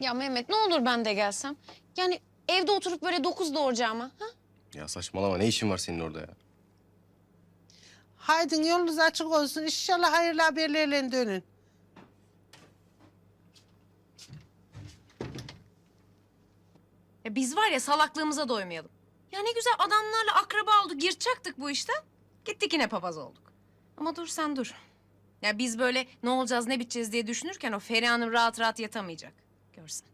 Ya Mehmet ne olur ben de gelsem. Yani evde oturup böyle dokuz doğuracağıma. Ha? Ya saçmalama ne işin var senin orada ya? Haydi yolunuz açık olsun. İnşallah hayırlı haberlerle dönün. Ya biz var ya salaklığımıza doymayalım. Ya ne güzel adamlarla akraba olduk, yırtacaktık bu işten. Gittik yine papaz olduk. Ama dur sen dur. Ya biz böyle ne olacağız ne biteceğiz diye düşünürken o Feriha Hanım rahat rahat yatamayacak. Görsen.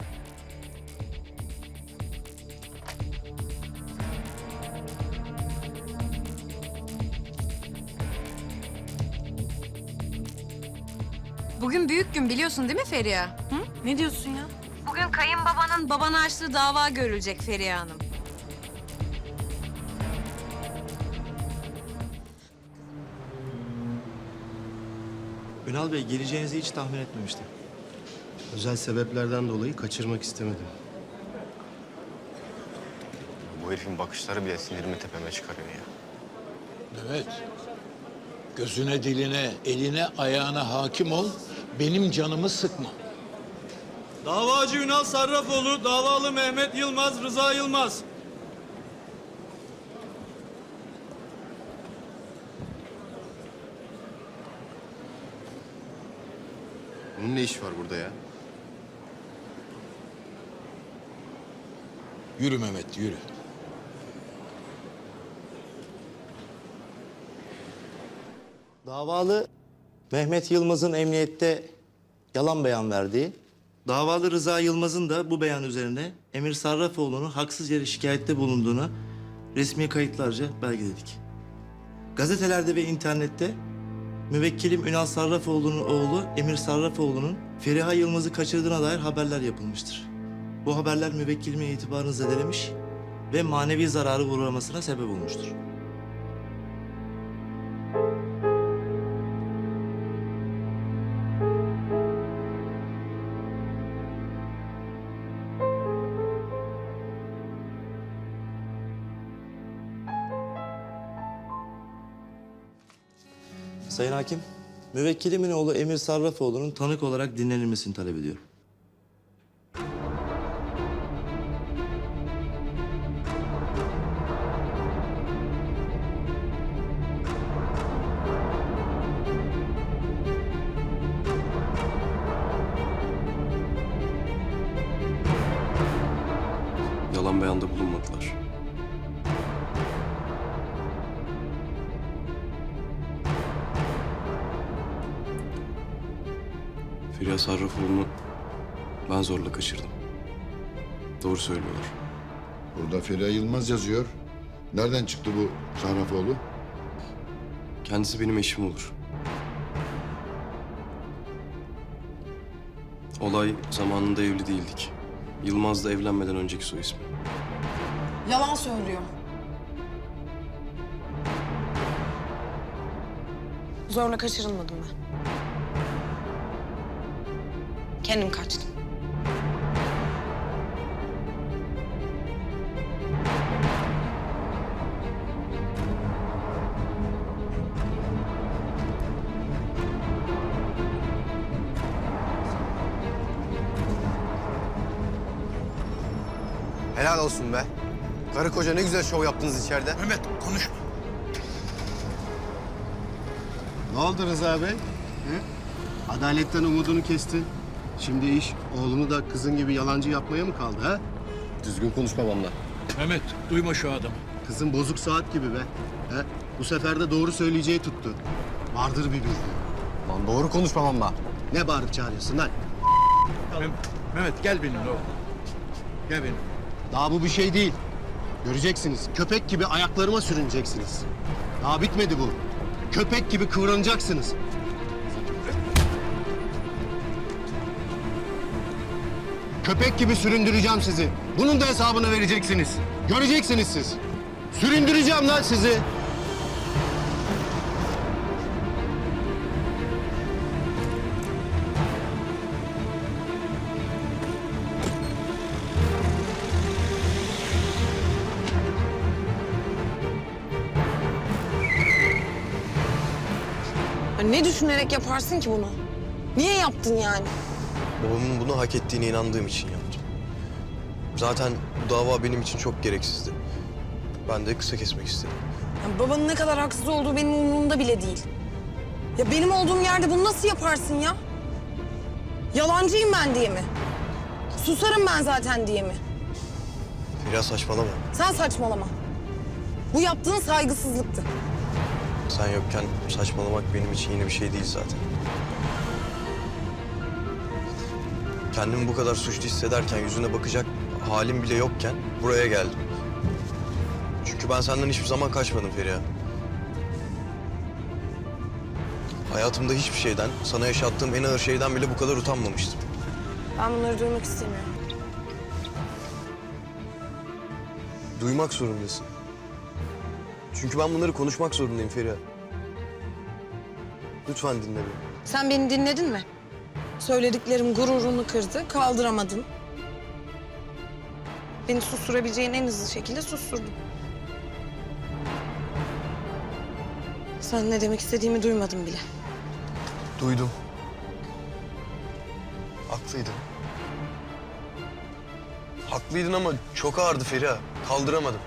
Bugün büyük gün biliyorsun değil mi Feriha? Hı? Ne diyorsun ya? Bugün kayınbabanın babana açtığı dava görülecek Feriha Hanım. Ünal Bey geleceğinizi hiç tahmin etmemiştim. Özel sebeplerden dolayı kaçırmak istemedim. Bu herifin bakışları bile sinirimi tepeme çıkarıyor ya. Evet. Gözüne, diline, eline, ayağına hakim ol. Benim canımı sıkma. Davacı Ünal Sarrafoğlu, davalı Mehmet Yılmaz, Rıza Yılmaz. Bunun ne işi var burada ya? Yürü Mehmet, yürü. Davalı Mehmet Yılmaz'ın emniyette yalan beyan verdiği, davalı Rıza Yılmaz'ın da bu beyan üzerine Emir Sarrafoğlu'nu haksız yere şikayette bulunduğuna resmi kayıtlarca belgeledik. Gazetelerde ve internette müvekkilim Ünal Sarrafoğlu'nun oğlu Emir Sarrafoğlu'nun Feriha Yılmaz'ı kaçırdığına dair haberler yapılmıştır. Bu haberler müvekkilimin itibarını zedelemiş ve manevi zararı uğramasına sebep olmuştur. Sayın Hakim, müvekkilimin oğlu Emir Sarrafoğlu'nun tanık olarak dinlenilmesini talep ediyorum. Feriha Sarrafoğlu'nu ben zorla kaçırdım. Doğru söylüyorlar. Burada Feriha Yılmaz yazıyor. Nereden çıktı bu Sarrafoğlu? Kendisi benim eşim olur. Olay zamanında evli değildik. Yılmaz da evlenmeden önceki soy ismi. Yalan söylüyor. Zorla kaçırılmadım ben. Kendim kaçtım. Helal olsun be. Karı koca ne güzel şov yaptınız içeride. Mehmet konuşma. Ne oldu Rıza Bey? He? Adaletten umudunu kestin. Şimdi iş oğlunu da kızın gibi yalancı yapmaya mı kaldı ha? Düzgün konuş babamla. Mehmet duyma şu adamı. Kızın bozuk saat gibi be. He? Bu sefer de doğru söyleyeceği tuttu. Vardır bir bildiği. Lan doğru konuş babamla. Ne bağırıp çağırıyorsun lan? Mem- Mehmet gel benimle oğlum. Gel benimle. Daha bu bir şey değil. Göreceksiniz. Köpek gibi ayaklarıma sürüneceksiniz. Daha bitmedi bu. Köpek gibi kıvranacaksınız. Köpek gibi süründüreceğim sizi. Bunun da hesabını vereceksiniz. Göreceksiniz siz. Süründüreceğim lan sizi. Ne düşünerek yaparsın ki bunu? Niye yaptın yani? Babamın bunu hak ettiğine inandığım için yaptım. Zaten bu dava benim için çok gereksizdi. Ben de kısa kesmek istedim. Ya babanın ne kadar haksız olduğu benim umurumda bile değil. Ya benim olduğum yerde bunu nasıl yaparsın ya? Yalancıyım ben diye mi? Susarım ben zaten diye mi? Feriha saçmalama. Sen saçmalama. Bu yaptığın saygısızlıktı. Sen yokken saçmalamak benim için yeni bir şey değil zaten. Kendimi bu kadar suçlu hissederken, yüzüne bakacak halim bile yokken buraya geldim. Çünkü ben senden hiçbir zaman kaçmadım Feriha. Hayatımda hiçbir şeyden, sana yaşattığım en ağır şeyden bile bu kadar utanmamıştım. Ben bunları duymak istemiyorum. Duymak zorundasın. Çünkü ben bunları konuşmak zorundayım Feriha. Lütfen dinle beni. Sen beni dinledin mi? Söylediklerim gururunu kırdı, kaldıramadın. Beni susturabileceğin en hızlı şekilde susturdun. Sen ne demek istediğimi duymadın bile. Duydum. Haklıydın. Haklıydın ama çok ağırdı Feriha. Kaldıramadım.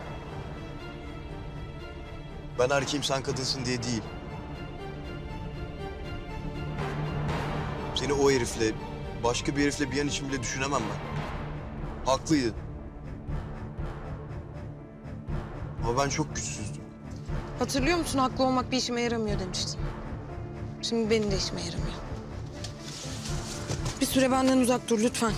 Ben erkeğim sen kadınsın diye değil. Seni o herifle, başka bir herifle bir an için bile düşünemem ben. Haklıydın. Ama ben çok güçsüzdüm. Hatırlıyor musun haklı olmak bir işime yaramıyor demiştin. Şimdi benim de işime yaramıyor. Bir süre benden uzak dur lütfen.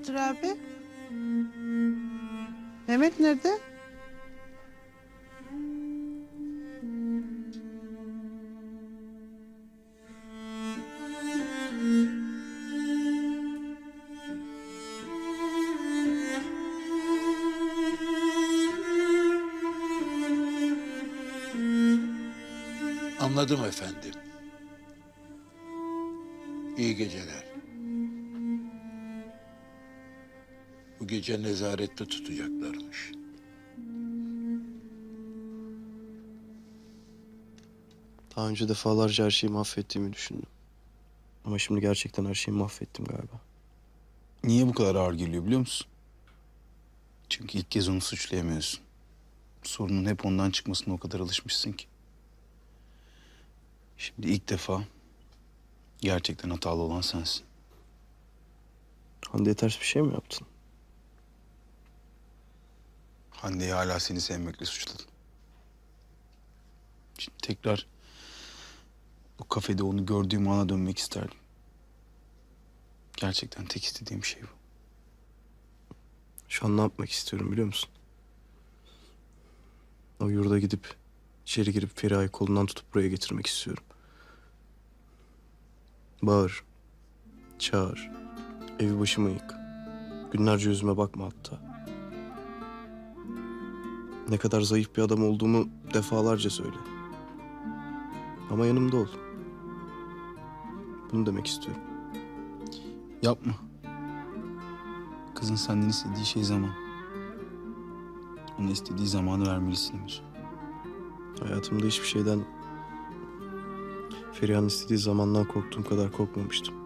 Hayırdır abi? Mehmet nerede? Anladım efendim. İyi geceler. Gece nezarette tutacaklarmış. Daha önce defalarca her şeyi mahvettiğimi düşündüm. Ama şimdi gerçekten her şeyi mahvettim galiba. Niye bu kadar ağır geliyor biliyor musun? Çünkü ilk kez onu suçlayamıyorsun. Sorunun hep ondan çıkmasına o kadar alışmışsın ki. Şimdi ilk defa gerçekten hatalı olan sensin. Hande'ye ters bir şey mi yaptın? Hande'yi hala seni sevmekle suçladın. Şimdi tekrar bu kafede onu gördüğüm ana dönmek isterdim. Gerçekten tek istediğim şey bu. Şu an ne yapmak istiyorum biliyor musun? O yurda gidip içeri girip Feriha'yı kolundan tutup buraya getirmek istiyorum. Bağır, çağır, evi başıma yık. Günlerce yüzüme bakma hatta. Ne kadar zayıf bir adam olduğumu defalarca söyle. Ama yanımda ol. Bunu demek istiyorum. Yapma. Kızın senden istediği şey zaman. Ona istediği zamanı vermelisin Emir. Hayatımda hiçbir şeyden Feriha'nın istediği zamandan korktuğum kadar korkmamıştım.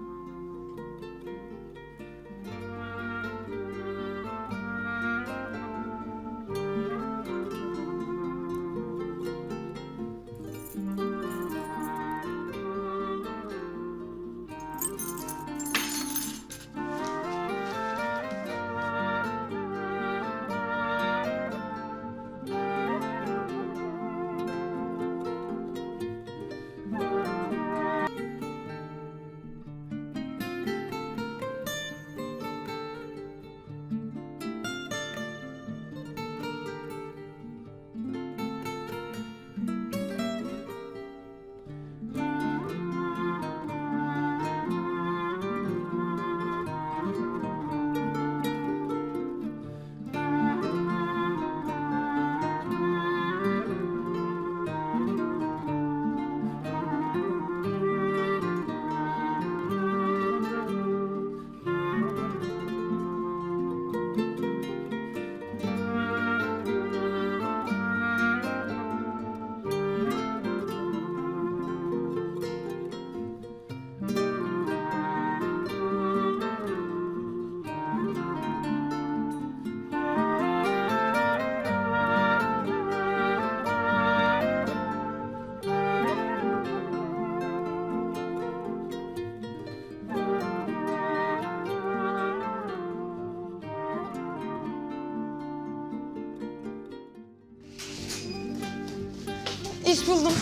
İş buldum.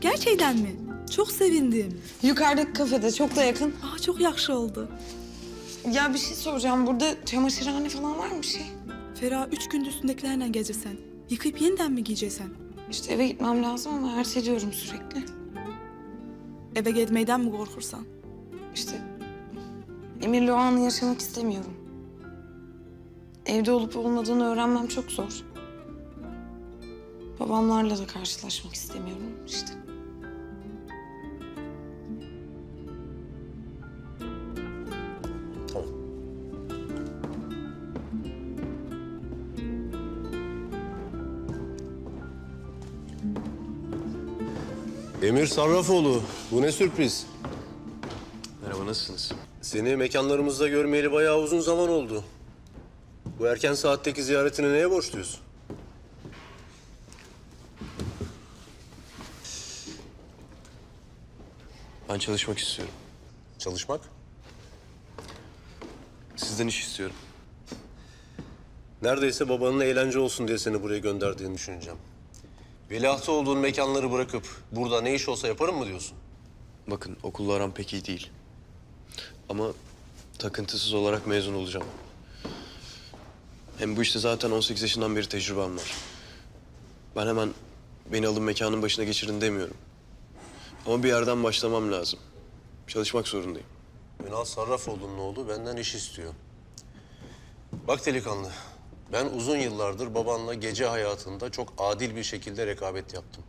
Gerçekten mi? Çok sevindim. Yukarıdaki kafede çok da yakın. Aa, çok yakşı oldu. Ya bir şey soracağım. Burada çamaşırhane falan var mı bir şey? Ferah üç gündür üstündekilerle gezirsen. Yıkayıp yeniden mi giyeceksen? İşte eve gitmem lazım ama erteliyorum sürekli. Eve gitmeyden mi korkursan? İşte Emir'le o anı yaşamak istemiyorum. Evde olup olmadığını öğrenmem çok zor. Babamlarla da karşılaşmak istemiyorum işte. Emir Sarrafoğlu, bu ne sürpriz. Merhaba nasılsınız? Seni mekanlarımızda görmeyeli bayağı uzun zaman oldu. Bu erken saatteki ziyaretini neye borçluyuz? Ben çalışmak istiyorum. Çalışmak? Sizden iş istiyorum. Neredeyse babanın eğlence olsun diye seni buraya gönderdiğini düşüneceğim. Veliahtı olduğun mekanları bırakıp burada ne iş olsa yaparım mı diyorsun? Bakın okulla aram pek iyi değil. Ama takıntısız olarak mezun olacağım. Hem bu işte zaten 18 yaşından beri tecrübem var. Ben hemen beni alın mekanın başına geçirin demiyorum. Ama bir yerden başlamam lazım. Çalışmak zorundayım. Ünal Sarrafoğlu'nun oğlu benden iş istiyor. Bak delikanlı, ben uzun yıllardır babanla gece hayatında çok adil bir şekilde rekabet yaptım.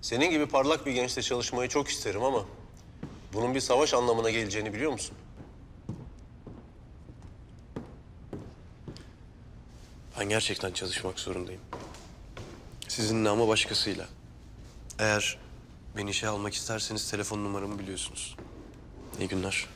Senin gibi parlak bir gençle çalışmayı çok isterim ama... ...bunun bir savaş anlamına geleceğini biliyor musun? Ben gerçekten çalışmak zorundayım. Sizinle ama başkasıyla. Eğer beni işe almak isterseniz telefon numaramı biliyorsunuz. İyi günler.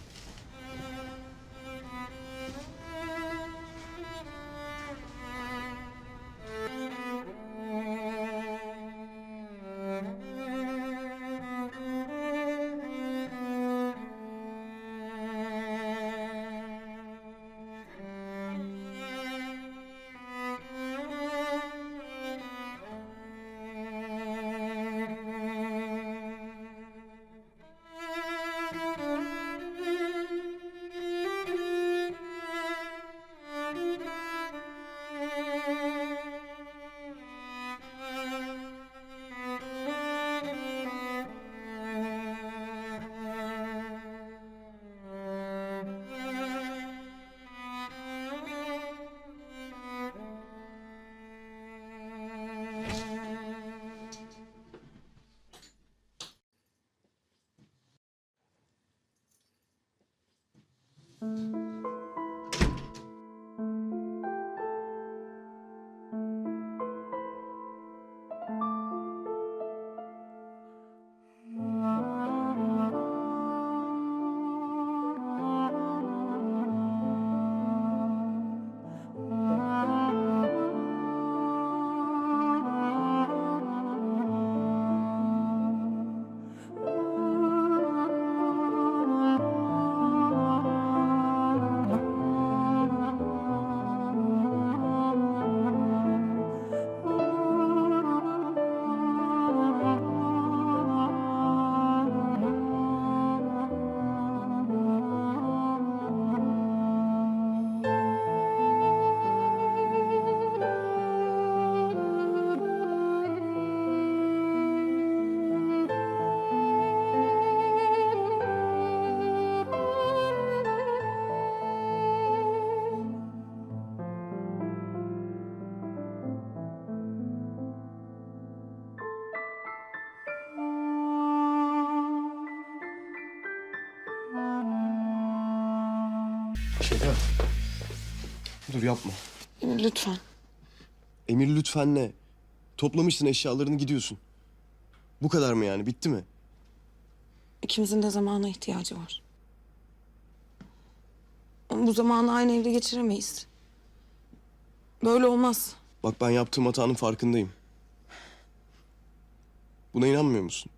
Şeker. Dur yapma. Emir lütfen. Emir lütfen ne? Toplamışsın eşyalarını gidiyorsun. Bu kadar mı yani? Bitti mi? İkimizin de zamana ihtiyacı var. Ama bu zamanı aynı evde geçiremeyiz. Böyle olmaz. Bak ben yaptığım hatanın farkındayım. Buna inanmıyor musun?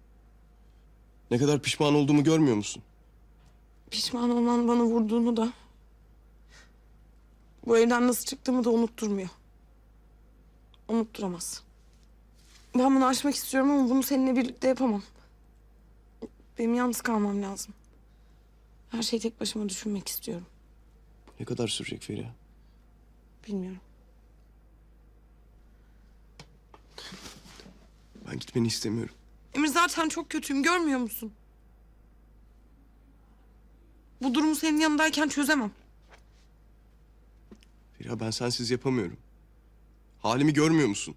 Ne kadar pişman olduğumu görmüyor musun? Pişman olman bana vurduğunu da... ...bu evden nasıl çıktığımı da unutturmuyor. Unutturamaz. Ben bunu aşmak istiyorum ama bunu seninle birlikte yapamam. Benim yalnız kalmam lazım. Her şeyi tek başıma düşünmek istiyorum. Ne kadar sürecek Feriha? Bilmiyorum. Ben gitmeni istemiyorum. Emir zaten çok kötüyüm görmüyor musun? Bu durumu senin yanındayken çözemem. Feriha ben sensiz yapamıyorum. Halimi görmüyor musun?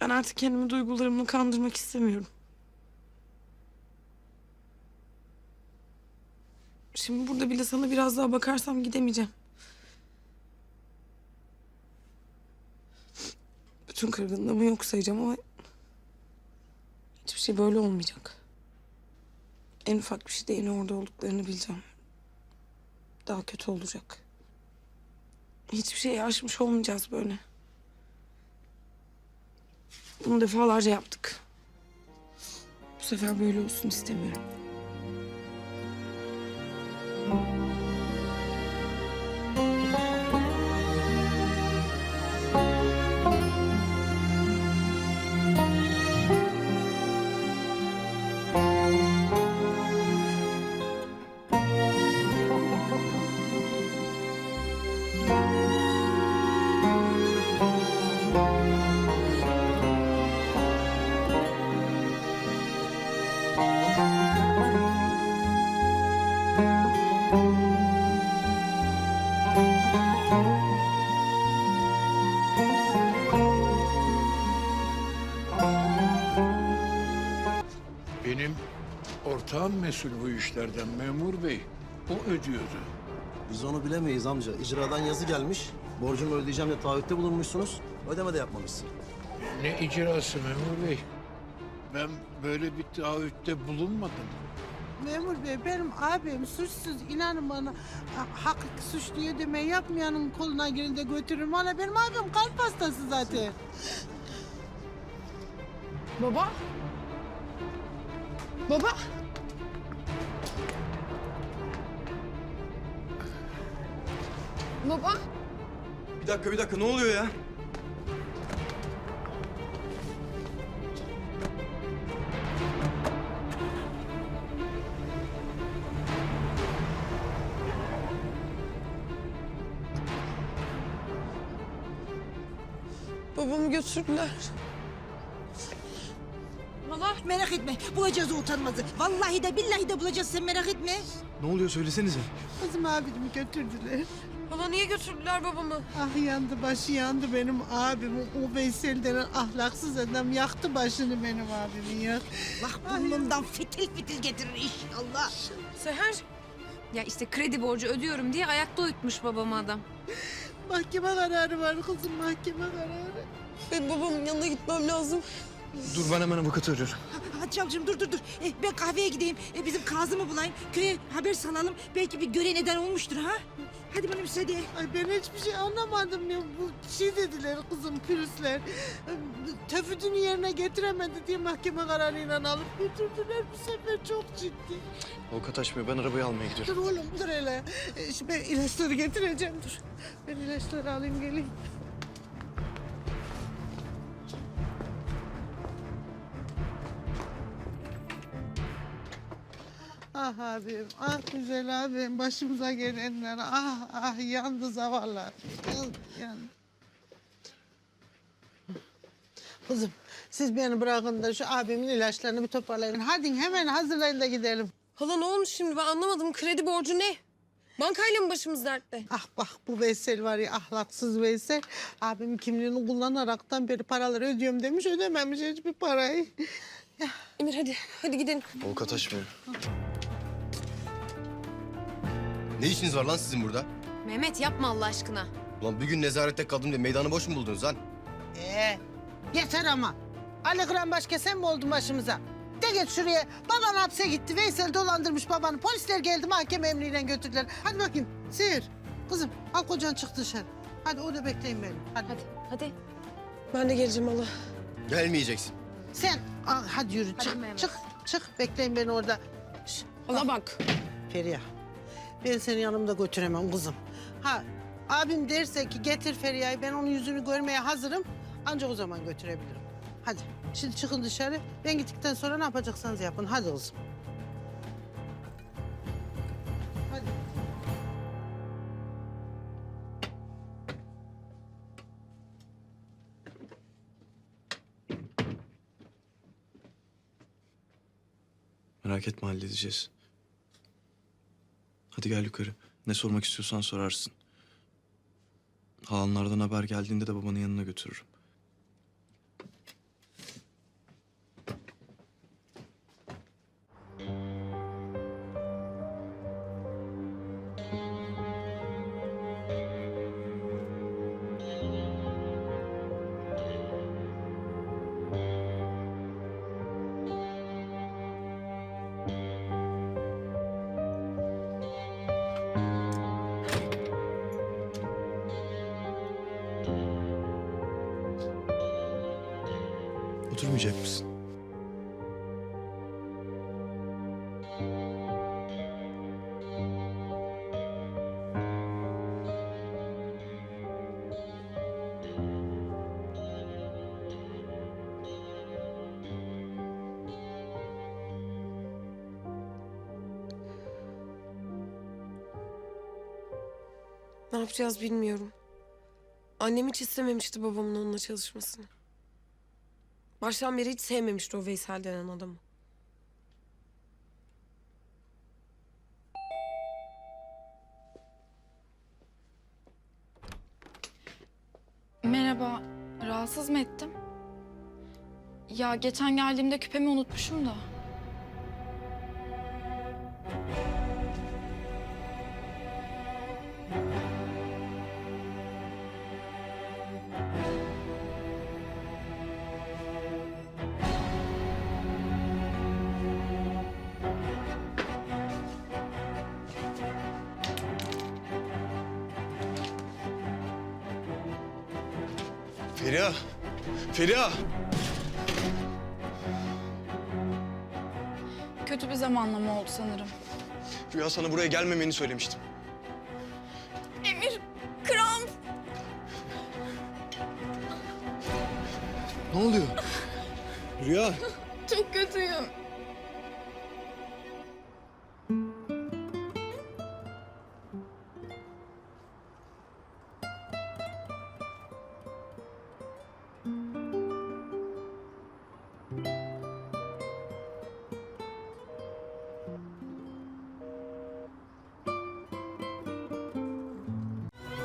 Ben artık kendimi duygularımla kandırmak istemiyorum. Şimdi burada bile sana biraz daha bakarsam gidemeyeceğim. Bütün kırgınlığımı yok sayacağım ama... ...hiçbir şey böyle olmayacak. En ufak bir şeyde yine orada olduklarını bileceğim. Daha kötü olacak. Hiçbir şeyi aşmış olmayacağız böyle. Bunu defalarca yaptık. Bu sefer böyle olsun istemiyorum. Ortağım mesul bu işlerden memur bey. O ödüyordu. Biz onu bilemeyiz amca. İcradan yazı gelmiş. Borcumu ödeyeceğim diye taahhütte bulunmuşsunuz. Ödeme de yapmamışsın. Ne icrası memur bey? Ben böyle bir taahhütte bulunmadım. Memur bey benim abim suçsuz inanın bana ha- hak suç diye deme yapmayanın koluna girin de götürün bana benim abim kalp hastası zaten. Baba? Baba? Baba? Bir dakika bir dakika ne oluyor ya? Babamı götürdüler. Allah merak etme bulacağız o utanmazı. Vallahi de billahi de bulacağız sen merak etme. Ne oluyor söylesenize. Kızım abimi götürdüler. Baba niye götürdüler babamı? Ah yandı başı yandı benim abim. O Veysel denen ahlaksız adam yaktı başını benim abimin ya. Allah burnumdan fitil fitil getirir inşallah. Seher. Ya işte kredi borcu ödüyorum diye ayakta uyutmuş babamı adam. Mahkeme kararı var kızım mahkeme kararı. Benim babamın yanına gitmem lazım. Dur ben hemen avukatı arıyorum. Hadi amcım dur dur dur. E, ben kahveye gideyim. E, bizim Kazım'ı bulayım. Köye haber salalım. Belki bir gören eden olmuştur ha. Hadi bana müsaade. Ay ben hiçbir şey anlamadım ya. Bu şey dediler kızım pürüzler. Tefidini yerine getiremedi diye mahkeme kararıyla alıp götürdüler. Bu sefer çok ciddi. Avukat açmıyor. Ben arabayı almaya gidiyorum. Dur oğlum dur hele. E, şimdi ben ilaçları getireceğim dur. Ben ilaçları alayım geleyim. Ah abim, ah güzel abim, başımıza gelenler, ah ah yandı zavallı. Yandı, yandı. Kızım, siz beni bırakın da şu abimin ilaçlarını bir toparlayın. Hadi hemen hazırlayın da gidelim. Hala ne olmuş şimdi ben anlamadım. Kredi borcu ne? Bankayla mı başımız dertte? Ah bak bu Veysel var ya ahlaksız Veysel. Abimin kimliğini kullanaraktan beri paraları ödüyorum demiş ödememiş hiçbir parayı. Emir hadi. Hadi gidelim. Avukat açmıyor. Ne işiniz var lan sizin burada? Mehmet yapma Allah aşkına. Ulan bir gün nezarette kaldım diye meydanı boş mu buldunuz lan? Ee, yeter ama. Ali Kıran başka sen mi oldun başımıza? De git şuraya. Baban hapse gitti. Veysel dolandırmış babanı. Polisler geldi mahkeme emriyle götürdüler. Hadi bakayım. Sihir. Kızım al kocan çık dışarı. Hadi orada bekleyin beni. Hadi. Hadi hadi. Ben de geleceğim hala. Gelmeyeceksin. Sen al, hadi yürü Hadi çık. Mehmet. Çık. Çık bekleyin beni orada. Şş, Hala bak. Feriha. Ben seni yanımda götüremem kızım. Ha abim derse ki getir Feriha'yı ben onun yüzünü görmeye hazırım. Ancak o zaman götürebilirim. Hadi. Şimdi çıkın dışarı. Ben gittikten sonra ne yapacaksanız yapın. Hadi kızım. Merak etme halledeceğiz. Hadi gel yukarı. Ne sormak istiyorsan sorarsın. Halanlardan haber geldiğinde de babanın yanına götürürüm. Oturmayacak mısın? Ne yapacağız bilmiyorum. Annem hiç istememişti babamın onunla çalışmasını. Baştan beri hiç sevmemişti o Veysel denen adamı. Merhaba, rahatsız mı ettim? Ya geçen geldiğimde küpemi unutmuşum da. Rüya sana buraya gelmemeni söylemiştim. Emir, kramp. Ne oluyor? Rüya! Çok kötüyüm.